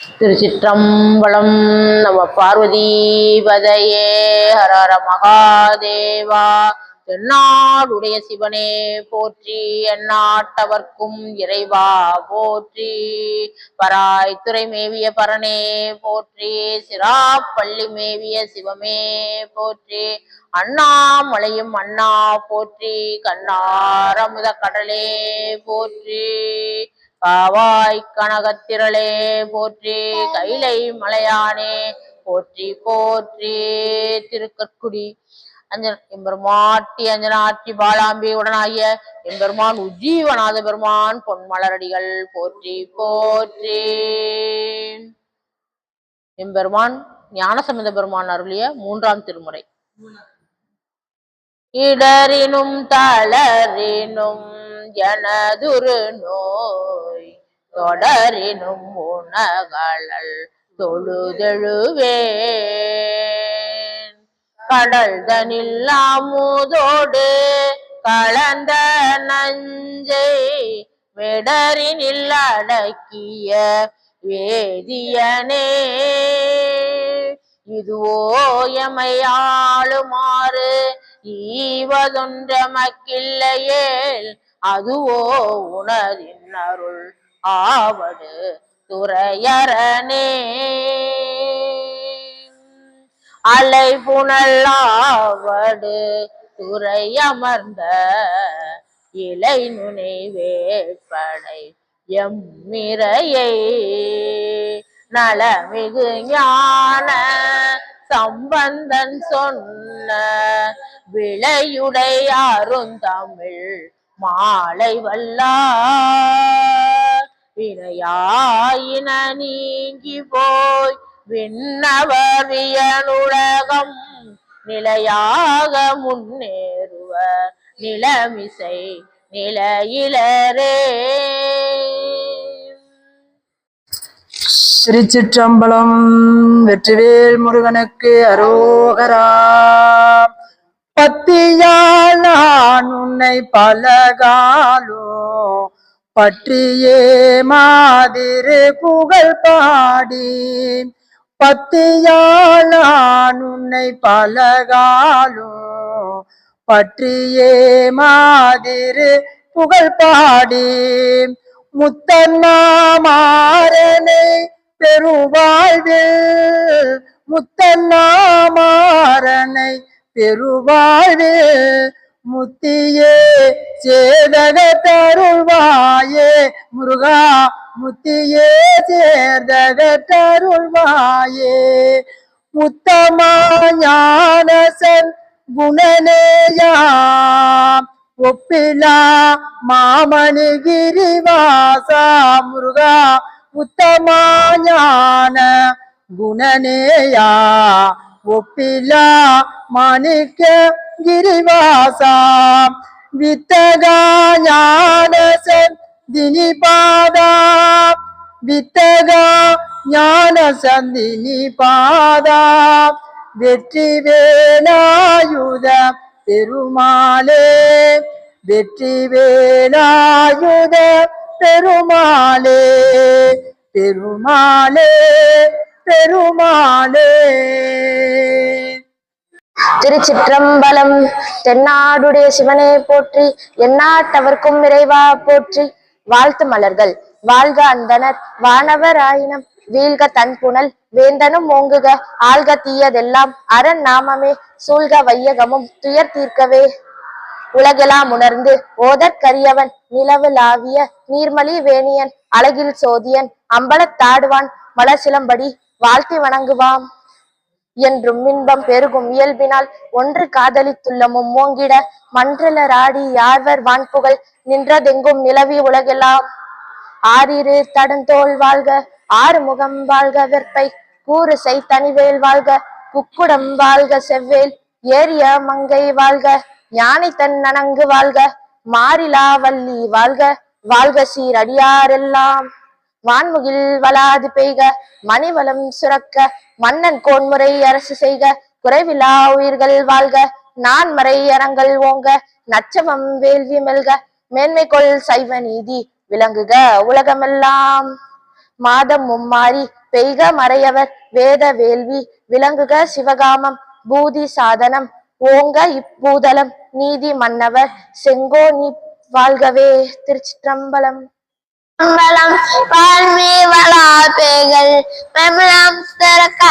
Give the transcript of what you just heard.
திருச்சிற்றம்பலம் நம பார்வதிபதையே. ஹரஹர மகாதேவா. தென்னாடுடைய சிவனே போற்றி எந்நாட்டவர்க்கும் இறைவா போற்றி. பராய்த்துறை மேவிய பரனே போற்றி சிராப்பள்ளி மேவிய சிவமே போற்றி. அண்ணாமலையும் அண்ணா போற்றி கண்ணாரமுத கடலே போற்றி. காவாய் கனகத்திரளே போற்றி கைலை மலையானே போற்றி போற்றி திருக்கற்குடி. அஞ்சன் எம்பெருமாட்டி அஞ்சனாட்சி பாலாம்பி உடனாகிய எம்பெருமான் உஜீவநாத பெருமான் பொன்மலரடிகள் போற்றி போற்றி. எம்பெருமான் ஞானசம்பந்த பெருமான் அருளிய மூன்றாம் திருமுறை. இடரினும் தளரினும் எனதுரு நோய் தொடரினும் உணகளல் தொழுதெழுவேன். கடல் தனில் அமுதோடு கலந்த நஞ்சை வெடரினில் அடக்கிய வேதியனே. இதுவோ எமையாளுமாறு ஈவதொன்றமக்கில்லையேல் அதுவோ உணரின் அருள் ஆவடு துறையரனே. அலை புனலாவடு துறையமர்ந்த இலை நுனை வேட்படை எம்மிரையை நலமிகு ஞான சம்பந்தன் சொன்ன விளையுடையாரும் தமிழ் மாலை வல்லார். வினையாயின நீங்கி போய் விண்ணவரியனுலகம் நிலையாக முன்னேறுவ நிலமிசை நிலையிலரே. திருச்சிற்றம்பலம் வெற்றிவேல் முருகனுக்கு அரோகரா. பத்தியால் நான் உன்னை பலகாலோ பற்றியே மாதிரு புகழ் பாடி பத்தியால் நான் உன்னை பலகாலோ பற்றியே மாதிரு புகழ் பாடி முத்தன்னாமாறனை பெருவாழ்வு முத்தன்னாமாறனை பெருவாழ்வு முத்தியே சேதக தருள்வாயே முருகா முத்தியே சேர்தக தருள்வாயே. உத்தமா ஞானசன் குணநேயா ஒப்பிலா மாமணி கிரிவாசா முருகா உத்தமா ஞான குணநேயா ஒப்பிலா மாணிக்க கிரிவாசா வித்தகா ஞான சந்தினி பாதா வித்தகா ஞான சந்தினி பாதா வெற்றி வேலாயுத பெருமாளே பெருமாளே பெருமாளே. திருச்சிற்றம்பலம் தென்னாடுடைய சிவனே போற்றி எந்நாட்டவர்க்கும் இறைவா போற்றி. வாழ்த்து மலர்கள் வாழ்க அந்தனர் வானவர் ஆயினம். வீழ்க தன் புனல் வேந்தனும் ஓங்குக. ஆழ்க தீயதெல்லாம் அரண் நாமமே. சூழ்க வையகமும் துயர் தீர்க்கவே. உலகெல்லாம் உணர்ந்து ஓதற்கரியவன் நிலவுலாவிய நீர்மலி வேணியன் அழகில் சோதியன் அம்பலத்தாடுவான் மலசிலம்படி வாழ்த்தி வணங்குவாம். என்றும் இன்பம் பெருகும் இயல்பினால் ஒன்று காதலித்துள்ளமும் மும்மோங்கிட மன்றலராடி யார்வர் வான்புகழ் நின்றதெங்கும் நிலவி உலகெல்லாம் ஆறிரு தடந்தோல் வாழ்க ஆறு முகம் வாழ்க வெற்பை கூறு செய் தனிவேல் வாழ்க குக்குடம் வாழ்க செவ்வேல் ஏரிய மங்கை வாழ்க. ஞானி தன் நனங்கு வாழ்க மாறிலா வள்ளி வாழ்க வாழ்க சீரடியாரெல்லாம். வான்முகில் வளாது பெய்க மணிவளம் சுரக்க மன்னன் கோன்முறை அரசு செய்க குறைவிலா உயிர்கள் வாழ்க நான் மறை அறங்கள் ஓங்க நச்சமம் வேள்வி மெல்க மேன்மை கொள் சைவ நீதி விளங்குக உலகமெல்லாம். மாதம் மும்மாறி பெய்க மறையவர் வேத வேள்வி விளங்குக சிவகாமம் பூதி சாதனம் ஓங்க இப்பூதலம் நீதி மன்னவர் செங்கோ நீ வாழ்கவே திருச்சிற்றம்பலம். அம்பலம் பால்மீ வளாப்பேகள் மெமலம் திறக்க